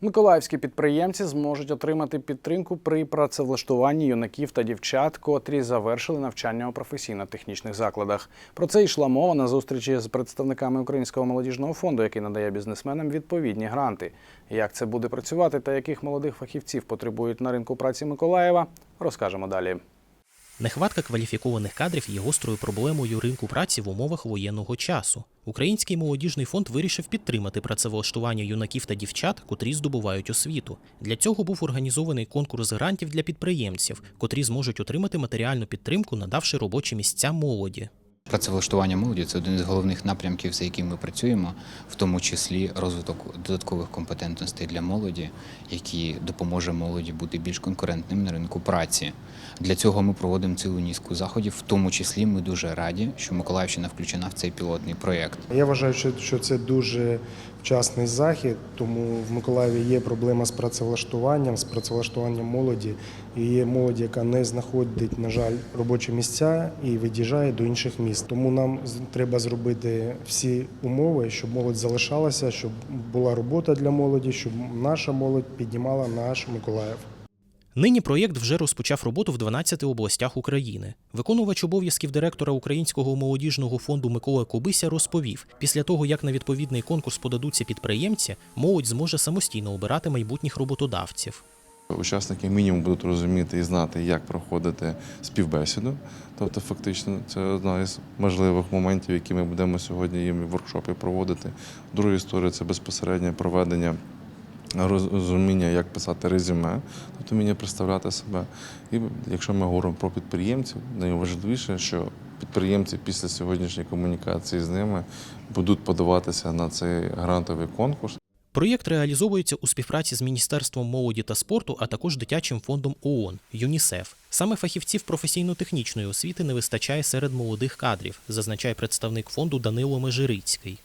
Миколаївські підприємці зможуть отримати підтримку при працевлаштуванні юнаків та дівчат, котрі завершили навчання у професійно-технічних закладах. Про це йшла мова на зустрічі з представниками Українського молодіжного фонду, який надає бізнесменам відповідні гранти. Як це буде працювати та яких молодих фахівців потребують на ринку праці Миколаєва, розкажемо далі. Нехватка кваліфікованих кадрів є гострою проблемою ринку праці в умовах воєнного часу. Український молодіжний фонд вирішив підтримати працевлаштування юнаків та дівчат, котрі здобувають освіту. Для цього був організований конкурс грантів для підприємців, котрі зможуть отримати матеріальну підтримку, надавши робочі місця молоді. Працевлаштування молоді це один з головних напрямків, за яким ми працюємо, в тому числі розвиток додаткових компетентностей для молоді, які допоможе молоді бути більш конкурентним на ринку праці. Для цього ми проводимо цілу низку заходів. В тому числі ми дуже раді, що Миколаївщина включена в цей пілотний проєкт. Я вважаю, що, це дуже вчасний захід, тому в Миколаєві є проблема з працевлаштуванням, з працевлаштуванням молоді. І є молодь, яка не знаходить, на жаль, робочі місця і від'їжджає до інших міст. Тому нам треба зробити всі умови, щоб молодь залишалася, щоб була робота для молоді, щоб наша молодь піднімала наш Миколаїв. Нині проєкт вже розпочав роботу в 12 областях України. Виконувач обов'язків директора Українського молодіжного фонду Микола Кобися розповів: після того, як на відповідний конкурс подадуться підприємці, молодь зможе самостійно обирати майбутніх роботодавців. Учасники мінімум будуть розуміти і знати, як проходити співбесіду. Тобто, фактично, це одна із можливих моментів, які ми будемо сьогодні їм в воркшопі проводити. Друга історія це безпосереднє проведення розуміння, як писати резюме, тобто вміння представляти себе. І якщо ми говоримо про підприємців, найважливіше, що підприємці після сьогоднішньої комунікації з ними будуть подаватися на цей грантовий конкурс. Проєкт реалізовується у співпраці з Міністерством молоді та спорту, а також дитячим фондом ООН ЮНІСЕФ. Саме фахівців професійно-технічної освіти не вистачає серед молодих кадрів, зазначає представник фонду Данило Межирицький.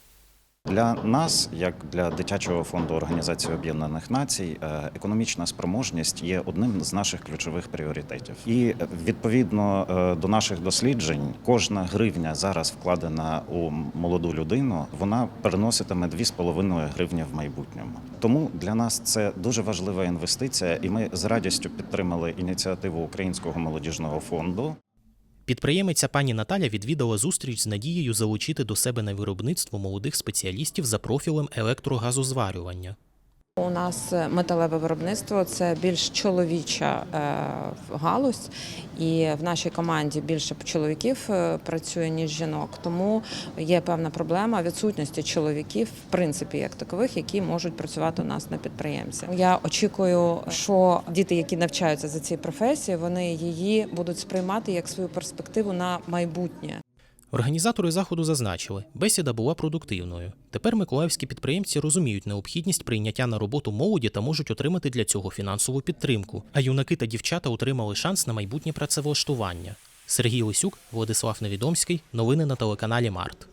Для нас, як для дитячого фонду Організації Об'єднаних Націй, е, економічна спроможність є одним з наших ключових пріоритетів. І е, відповідно е, до наших досліджень, кожна гривня зараз вкладена у молоду людину, вона переноситиме 2,5 гривні в майбутньому. Тому для нас це дуже важлива інвестиція, і ми з радістю підтримали ініціативу Українського молодіжного фонду. Підприємиця пані Наталя відвідала зустріч з надією залучити до себе на виробництво молодих спеціалістів за профілем електрогазозварювання. У нас металеве виробництво це більш чоловіча е, галузь, і в нашій команді більше чоловіків е, працює ніж жінок. Тому є певна проблема відсутності чоловіків, в принципі, як такових, які можуть працювати у нас на підприємстві. Я очікую, що діти, які навчаються за цією професією, вони її будуть сприймати як свою перспективу на майбутнє. Організатори заходу зазначили, бесіда була продуктивною. Тепер миколаївські підприємці розуміють необхідність прийняття на роботу молоді та можуть отримати для цього фінансову підтримку. А юнаки та дівчата отримали шанс на майбутнє працевлаштування. Сергій Лисюк, Владислав Невідомський. Новини на телеканалі Март.